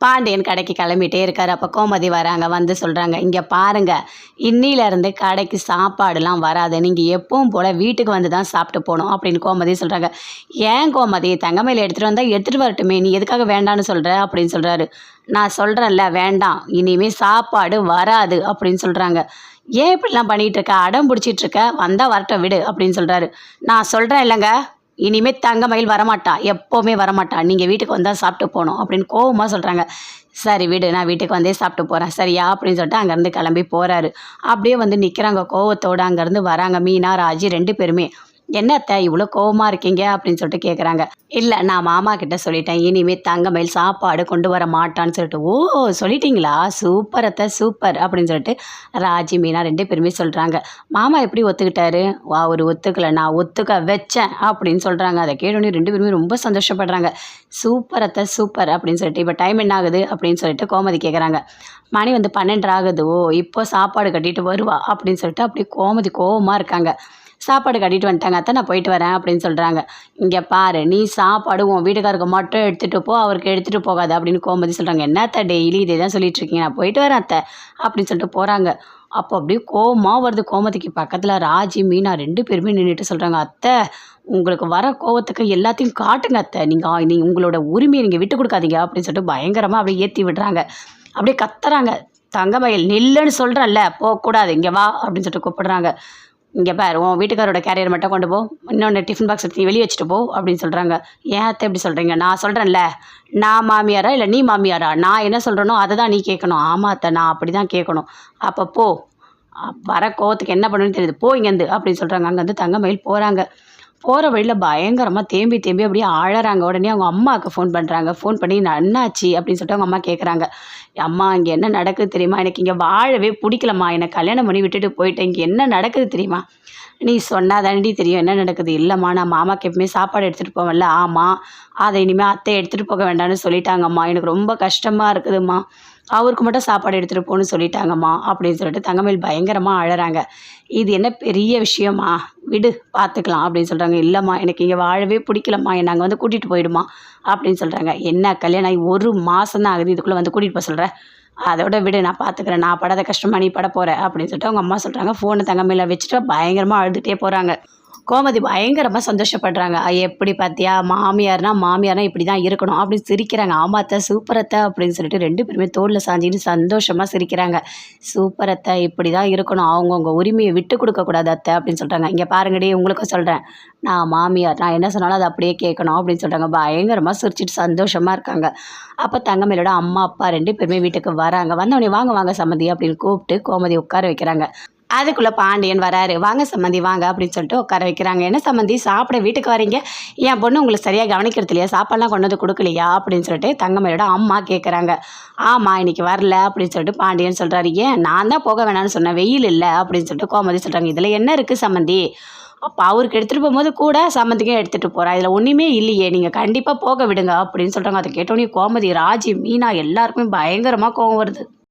பாண்டியன் கடைக்கு கிளம்பிட்டே இருக்கார். அப்போ கோமதி வராங்க வந்து சொல்கிறாங்க இங்கே பாருங்கள் இன்னிலேருந்து கடைக்கு சாப்பாடுலாம் வராது. நீங்கள் எப்பவும் போல் வீட்டுக்கு வந்து தான் சாப்பிட்டு போகணும் அப்படின்னு கோமதி சொல்கிறாங்க ஏன் கோமதி தங்கமையில் எடுத்துகிட்டு வந்தால் எடுத்துகிட்டு வரட்டுமே நீ எதுக்காக வேண்டான்னு சொல்கிற அப்படின்னு சொல்கிறாரு நான் சொல்கிறேன்ல வேண்டாம் இனிமேல் சாப்பாடு வராது அப்படின்னு சொல்கிறாங்க ஏன் இப்படிலாம் பண்ணிகிட்டு இருக்க? அடம் பிடிச்சிட்ருக்க வந்தால் வரட்டும் விடு அப்படின்னு சொல்கிறாரு நான் சொல்கிறேன் இல்லைங்க இனிமேல் தங்கமயில் வரமாட்டா எப்போவுமே வரமாட்டா. நீங்கள் வீட்டுக்கு வந்தால் சாப்பிட்டு போகணும் அப்படின்னு கோவமாக சொல்கிறாங்க சரி விடு நான் வீட்டுக்கு வந்தே சாப்பிட்டு போகிறேன் சரியா? அப்படின்னு சொல்லிட்டு அங்கேருந்து கிளம்பி போகிறாரு அப்படியே வந்து நிற்கிறாங்க கோவத்தோடு அங்கேருந்து வராங்க மீனா ராஜி ரெண்டு பேருமே. என்ன அத்தை இவ்வளோ கோவமாக இருக்கீங்க? அப்படின்னு சொல்லிட்டு கேட்குறாங்க இல்லை நான் மாமா கிட்ட சொல்லிட்டேன். இனிமேல் தங்கமயில் சாப்பாடு கொண்டு வர மாட்டான்னு சொல்லிட்டு ஓ சொல்லிட்டீங்களா? சூப்பர் அத்தை சூப்பர். அப்படின்னு சொல்லிட்டு ராஜி மீனா ரெண்டு பேருமே சொல்கிறாங்க மாமா எப்படி ஒத்துக்கிட்டாரு? வா ஒரு ஒத்துக்கலை. நான் ஒத்துக்க வச்சேன். அப்படின்னு சொல்கிறாங்க அதை கேட்டோன்னே ரெண்டு பேருமே ரொம்ப சந்தோஷப்படுறாங்க. சூப்பர் அத்தை சூப்பர். அப்படின்னு சொல்லிட்டு இப்போ டைம் என்ன ஆகுது? அப்படின்னு சொல்லிட்டு கோமதி கேட்குறாங்க மணி வந்து பன்னெண்டு ஆகுது. ஓ இப்போ சாப்பாடு கட்டிட்டு வருவா? அப்படின்னு சொல்லிட்டு அப்படியே கோமதி கோவமாக இருக்காங்க. சாப்பாடு கட்டிட்டு வந்துட்டாங்க. அத்தை நான் போயிட்டு வரேன் அப்படின்னு சொல்கிறாங்க இங்கே பாரு நீ சாப்பாடு உன் வீட்டுக்காருக்கு மட்டும் எடுத்துகிட்டு போ அவருக்கு எடுத்துகிட்டு போகாது அப்படின்னு கோமதி சொல்கிறாங்க என்ன அத்தை டெய்லி இதே தான் சொல்லிட்டு இருக்கீங்க? நான் போயிட்டு வரேன் அத்தை அப்படின்னு சொல்லிட்டு போகிறாங்க அப்போ அப்படியே கோவமாக வருது கோமதிக்கு. பக்கத்தில் ராஜி மீனா ரெண்டு பேருமே நின்றுட்டு சொல்கிறாங்க அத்தை உங்களுக்கு வர கோவத்துக்கு எல்லாத்தையும் காட்டுங்க அத்தை. நீங்கள் நீ உங்களோட உரிமையை நீங்கள் விட்டு கொடுக்காதீங்க அப்படின்னு சொல்லிட்டு பயங்கரமாக அப்படியே ஏற்றி விடுறாங்க. அப்படியே கத்துறாங்க. தங்கமயில் நில்லுன்னு சொல்கிறேன்ல போகக்கூடாது இங்கே வா அப்படின்னு சொல்லிட்டு கூப்பிடுறாங்க. இங்கே பாரு உன் வீட்டுக்காரோட கேரியர் மட்டும் கொண்டு போ. இன்னொன்று டிஃபன் பாக்ஸ் எடுத்து வெளியே வச்சுட்டு போ அப்படின்னு சொல்கிறாங்க ஏன் அத்தை எப்படி சொல்கிறீங்க நான் சொல்கிறேன்ல நான் மாமியாரா இல்லை நீ மாமியாரா? நான் என்ன சொல்கிறேனோ அதை தான் நீ கேட்கணும். ஆமாம் அத்தை நான் அப்படி தான் கேட்கணும். அப்போ போ. வர கோவத்துக்கு என்ன பண்ணுன்னு தெரியுது. போ இங்கேருந்து அப்படின்னு சொல்கிறாங்க அங்கேருந்து தங்கமயில் போகிறாங்க போகிற வழியில் பயங்கரமாக தேம்பி தேம்பி அப்படியே ஆழறாங்க உடனே அவங்க அம்மாவுக்கு ஃபோன் பண்ணுறாங்க ஃபோன் பண்ணி நான் என்னாச்சு அப்படின்னு சொல்லிட்டு அவங்க அம்மா கேட்குறாங்க அம்மா இங்கே என்ன நடக்குது தெரியுமா? எனக்கு இங்கே வாழவே பிடிக்கலம்மா. என்னை கல்யாணம் பண்ணி விட்டுட்டு போயிட்டேன். இங்கே என்ன நடக்குது தெரியுமா? நீ சொன்னால் தாண்டி தெரியும் என்ன நடக்குது. இல்லைம்மா நான் மாமாக்கு எப்பவுமே சாப்பாடு எடுத்துகிட்டு போவேன்ல. ஆமாம் அதை இனிமேல் அத்தை எடுத்துகிட்டு போக வேண்டாம்னு சொல்லிட்டாங்கம்மா. எனக்கு ரொம்ப கஷ்டமாக இருக்குதும்மா. அவருக்கு மட்டும் சாப்பாடு எடுத்துகிட்டு போகணும்னு சொல்லிட்டாங்கம்மா அப்படின்னு சொல்லிட்டு தங்கமேல் பயங்கரமாக அழறாங்க. இது என்ன பெரிய விஷயமா? விடு பார்த்துக்கலாம் அப்படின்னு சொல்கிறாங்க இல்லைம்மா எனக்கு இங்கே வாழவே பிடிக்கலம்மா. என்னை அங்கே வந்து கூட்டிகிட்டு போயிடுமா அப்படின்னு சொல்கிறாங்க என்ன கல்யாணம் ஒரு மாதம் தான் ஆகுது. இதுக்குள்ளே வந்து கூட்டிகிட்டு போக சொல்கிறேன் அதோட விடு நான் பார்த்துக்கிறேன் நான் படாத கஷ்டமாக நீ பட போகிற அப்படின்னு சொல்லிட்டு அவங்க அம்மா சொல்கிறாங்க ஃபோனை தங்கமையில் வச்சுட்டு பயங்கரமாக அழுதுகிட்டே போகிறாங்க கோமதி பயங்கரமாக சந்தோஷப்படுறாங்க. எப்படி பார்த்தியா மாமியார்னா மாமியார்னா இப்படி தான் இருக்கணும். அப்படின்னு சிரிக்கிறாங்க. ஆமாத்த சூப்பரத்தை அப்படின்னு சொல்லிட்டு ரெண்டு பேருமே தோளில் சாஞ்சின்னு சந்தோஷமாக சிரிக்கிறாங்க. சூப்பரத்தை இப்படி தான் இருக்கணும். அவங்கவுங்க உரிமையை விட்டு கொடுக்கக்கூடாது அத்தை அப்படின்னு சொல்கிறாங்க இங்கே பாருங்கடி உங்களுக்கும் சொல்கிறேன் நான் மாமியார் நான் என்ன சொன்னாலும் அதை அப்படியே கேட்கணும். அப்படின்னு சொல்கிறாங்க பயங்கரமாக சிரிச்சிட்டு சந்தோஷமாக இருக்காங்க. அப்போ தங்கமேலோட அம்மா அப்பா ரெண்டு பேருமே வீட்டுக்கு வராங்க. வந்தவொடனே வாங்க வாங்க சம்மதி அப்படின்னு கூப்பிட்டு கோமதி உட்கார வைக்கிறாங்க. அதுக்குள்ளே பாண்டியன் வராரு. வாங்க சம்மந்தி வாங்க அப்படின்னு சொல்லிட்டு உட்கார வைக்கிறாங்க. என்ன சம்மந்தி சாப்பிட வீட்டுக்கு வரீங்க? என் பொண்ணு உங்களுக்கு சரியாக கவனிக்கிறது இல்லையா? சாப்பாடுலாம் கொண்டு வந்து கொடுக்கலையா? அப்படின்னு சொல்லிட்டு தங்கமலையோட அம்மா கேட்குறாங்க ஆமாம் இன்னைக்கு வரல அப்படின்னு சொல்லிட்டு பாண்டியன் சொல்கிறாரு ஏன்? நான் தான் போக வேணாம்னு சொன்னேன். வெயில் இல்லை அப்படின்னு சொல்லிட்டு கோமதி சொல்கிறாங்க இதில் என்ன இருக்குது சம்மந்தி? அப்போ அவருக்கு எடுத்துகிட்டு போகும்போது கூட சம்மந்திக்கும் எடுத்துகிட்டு போகிறா இதில் ஒன்றுமே இல்லையே. நீங்கள் கண்டிப்பாக போக விடுங்க அப்படின்னு சொல்கிறாங்க அதை கேட்டோன்னே கோமதி ராஜி மீனா எல்லாருக்குமே பயங்கரமாக கோவம் வருது.